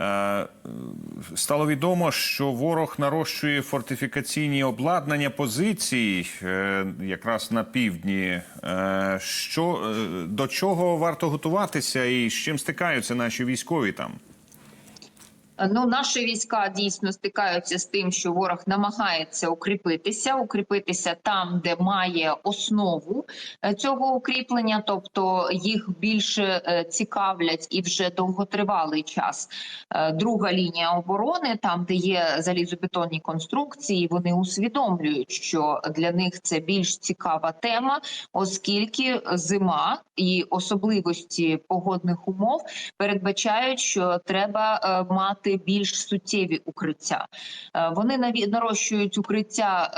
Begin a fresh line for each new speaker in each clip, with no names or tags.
Е, Стало відомо, що ворог нарощує фортифікаційні обладнання позицій е, якраз на півдні. Е, Що до чого варто готуватися, і з чим стикаються наші військові там?
Ну, наші війська дійсно стикаються з тим, що ворог намагається укріпитися, укріпитися там, де має основу е, цього укріплення, тобто їх більше е, цікавлять і вже довготривалий час. е, Друга лінія оборони, там де є залізобетонні конструкції, вони усвідомлюють, що для них це більш цікава тема, оскільки зима і особливості погодних умов передбачають, що треба е, мати більш суттєві укриття. Е, Вони наві- нарощують укриття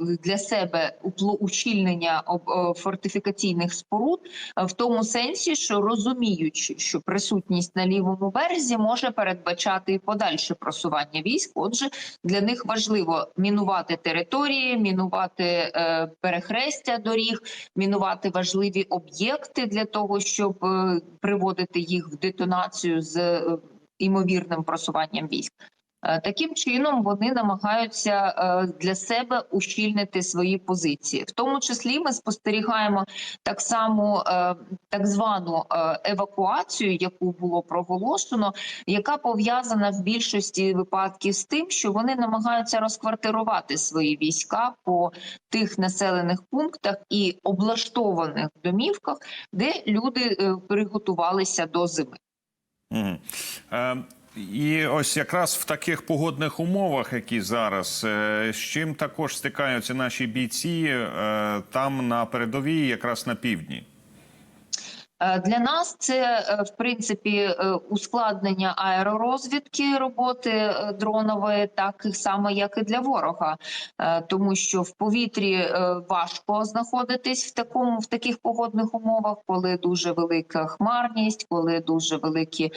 е, для себе ущільнення е, фортифікаційних споруд в тому сенсі, що розуміючи, що присутність на лівому березі може передбачати подальше просування військ. Отже, для них важливо мінувати території, мінувати перехрестя доріг, мінувати важливі об'єкти для того, щоб приводити їх в детонацію з імовірним просуванням військ. Е, Таким чином вони намагаються е, для себе ущільнити свої позиції. В тому числі ми спостерігаємо так само е, так звану евакуацію, яку було проголошено, яка пов'язана в більшості випадків з тим, що вони намагаються розквартирувати свої війська по тих населених пунктах і облаштованих домівках, де люди приготувалися до зими.
Е, І ось якраз в таких погодних умовах, які зараз, е, з чим також стикаються наші бійці е, там на передовій, якраз на півдні.
Е, Для нас це е, в принципі е, ускладнення аеророзвідки роботи дронової, так само як і для ворога, тому що в повітрі важко знаходитись в такому в таких погодних умовах, коли дуже велика хмарність, коли дуже великі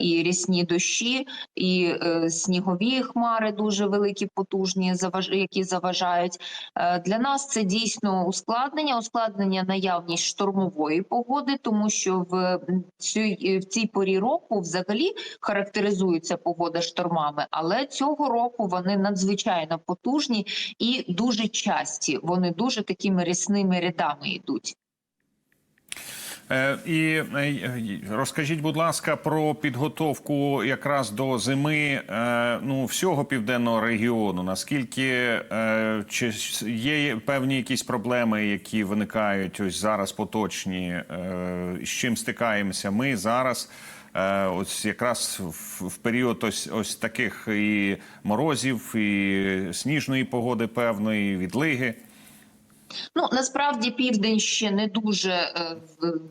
і рісні дощі, і снігові хмари дуже великі, потужні, які заважають. Для нас це дійсно ускладнення, ускладнення наявність штормової погоди, тому що в цій, в цій порі року взагалі характеризується погода штормами, але цього року вони надзвичайно потужні і дуже часті. Вони дуже такими рісними рядами йдуть.
Е, І е, розкажіть, будь ласка, про підготовку якраз до зими е, ну, всього південного регіону. Наскільки чи є певні якісь проблеми, які виникають ось зараз поточні, з чим стикаємося ми зараз? Ось якраз в період ось ось таких і морозів, і сніжної погоди, певної, відлиги.
Ну насправді південь ще не дуже е,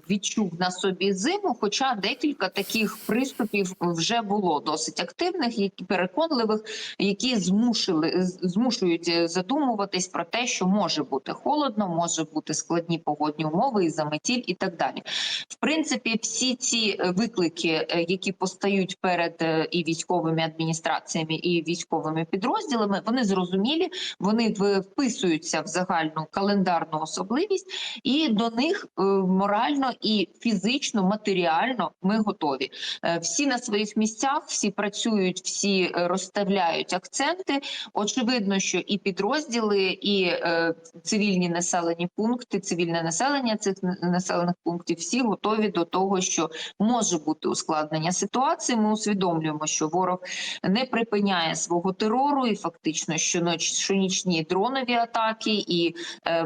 відчув на собі зиму, хоча декілька таких приступів вже було досить активних, які переконливих, які змушили змушують задумуватись про те, що може бути холодно, може бути складні погодні умови і заметіль, і так далі. В принципі, всі ці е, виклики, е, які постають перед і військовими адміністраціями, і військовими підрозділами, вони зрозумілі, вони вписуються в загальну календарну особливість, і до них е, морально і фізично, матеріально ми готові. Е, Всі на своїх місцях, всі працюють, всі е, розставляють акценти. Очевидно, що і підрозділи, і цивільні населені пункти, цивільне населення цих населених пунктів, всі готові до того, що може бути ускладнення ситуації. Ми усвідомлюємо, що ворог не припиняє свого терору, і фактично щоноч щонічні дронові атаки, і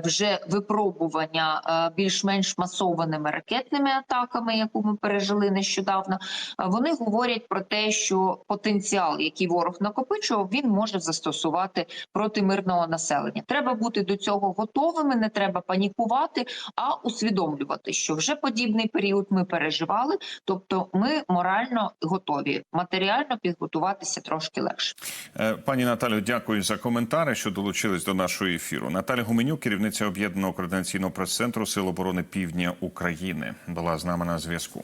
вже випробування е, більш-менш масованими ракетними атаками, яку ми пережили нещодавно. е, Вони говорять про те, що потенціал, який ворог накопичував, він може застосувати проти мирного населення. Треба бути до цього готовими, не треба панікувати, а усвідомлювати, що вже подібний період ми переживали. Тобто, ми морально готові, матеріально підготуватися трошки легше.
Е, Пані Наталю, дякую за коментари, що долучились до нашого ефіру. Наталя Гуменюк, керівниця об'єднаного координаційного прес-центру Сил оборони Півдня України, була з нами на зв'язку.